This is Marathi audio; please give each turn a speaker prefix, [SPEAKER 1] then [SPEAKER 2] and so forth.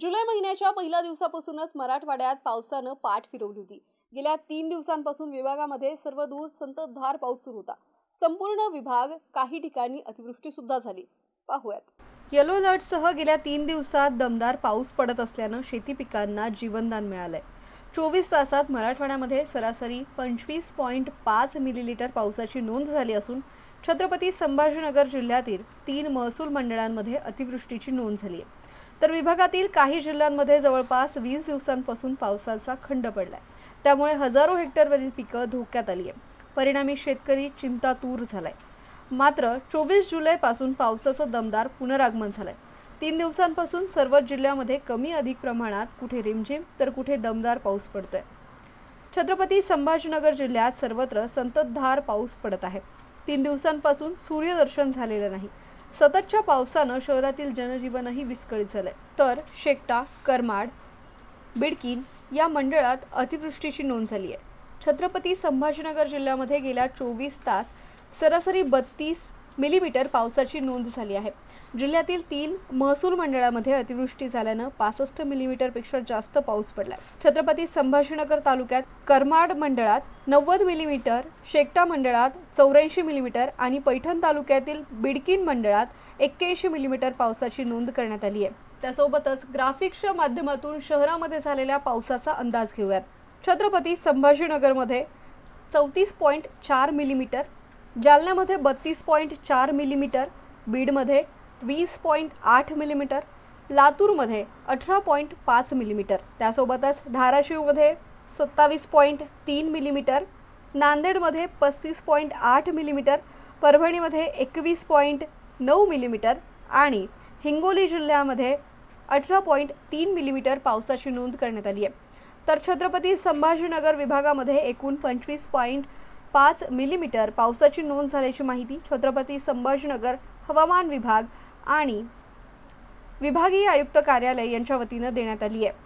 [SPEAKER 1] जुलै महिन्याच्या पहिल्या दिवसापासूनच मराठवाड्यात पावसानं पाठ फिरवली होती. गेल्या तीन दिवसांपासून विभागामध्ये सर्वदूर संततधार पाऊस सुरू होता. संपूर्ण विभाग काही ठिकाणी अतिवृष्टी सुद्धा झाली. पाहूयात. येलो अलर्टसह गेल्या तीन दिवसात दमदार पाऊस पडत असल्यानं शेती पिकांना जीवनदान मिळालंय. चोवीस तासात मराठवाड्यामध्ये सरासरी पंचवीस पॉईंट पाच मिलीलीटर पावसाची नोंद झाली असून छत्रपती संभाजीनगर जिल्ह्यातील तीन महसूल मंडळांमध्ये अतिवृष्टीची नोंद झाली आहे तर विभागातील काही जिल्ह्यांमध्ये जवळपास वीस दिवसांपासून पावसाचा खंड पडलाय. त्यामुळे हजारो हेक्टरवरील पिकं धोक्यात आली आहे परिणामी शेतकरी चिंतातूर झालाय. मात्र चोवीस जुलैपासून पावसाचं दमदार पुनरागमन झालंय. तीन दिवसांपासून सर्वच जिल्ह्यामध्ये कमी अधिक प्रमाणात कुठे रिमझिम तर कुठे दमदार पाऊस पडतोय. छत्रपती संभाजीनगर जिल्ह्यात सर्वत्र संततधार पाऊस पडत आहे. तीन दिवसांपासून सूर्यदर्शन झालेलं नाही. सततच्या पावसानं शहरातील जनजीवनही विस्कळीत झालंय. तर शेकटा करमाड बिडकीन या मंडळात अतिवृष्टीची नोंद झाली आहे छत्रपती संभाजीनगर जिल्ह्यामध्ये गेल्या चोवीस तास सरासरी बत्तीस मिलीमीटर पावसाची नोंद झाली आहे. जिल्ह्यातील तीन महसूल मंडळामध्ये अतिवृष्टी झाल्यानं पासष्ट मिलीमीटरपेक्षा जास्त पाऊस पडला छत्रपती संभाजीनगर तालुक्यात करमाड मंडळात नव्वद मिलीमीटर शेकटा मंडळात चौऱ्याऐंशी मिलीमीटर आणि पैठण तालुक्यातील बिडकीन मंडळात एक्क्याऐंशी मिलीमीटर पावसाची नोंद करण्यात आली आहे. त्यासोबतच ग्राफिक्सच्या माध्यमातून शहरामध्ये झालेल्या पावसाचा अंदाज घेऊयात. छत्रपती संभाजीनगरमध्ये चौतीस पॉईंट चार मिलीमीटर जालन्यामध्ये बत्तीस पॉईंट चार मिलीमीटर बीडमध्ये वीस पॉईंट आठ मिलीमीटर लातूरमध्ये अठरा पॉईंट पाच मिलीमीटर. त्यासोबतच धाराशिवमध्ये सत्तावीस पॉईंट तीन मिलीमीटर नांदेडमध्ये पस्तीस पॉईंट आठ मिलीमीटर परभणीमध्ये एकवीस पॉईंट नऊ मिलीमीटर आणि हिंगोली जिल्ह्यामध्ये अठरा पॉईंट तीन मिलीमीटर पावसाची नोंद करण्यात आली आहे. तर छत्रपती संभाजीनगर विभागामध्ये एकूण पंचवीस पॉईंट पाच मिलीमीटर पावसाची नोंद झाल्याची माहिती छत्रपती संभाजीनगर हवामान विभाग आणि विभागीय आयुक्त कार्यालय यांच्या वतीनं देण्यात आली आहे.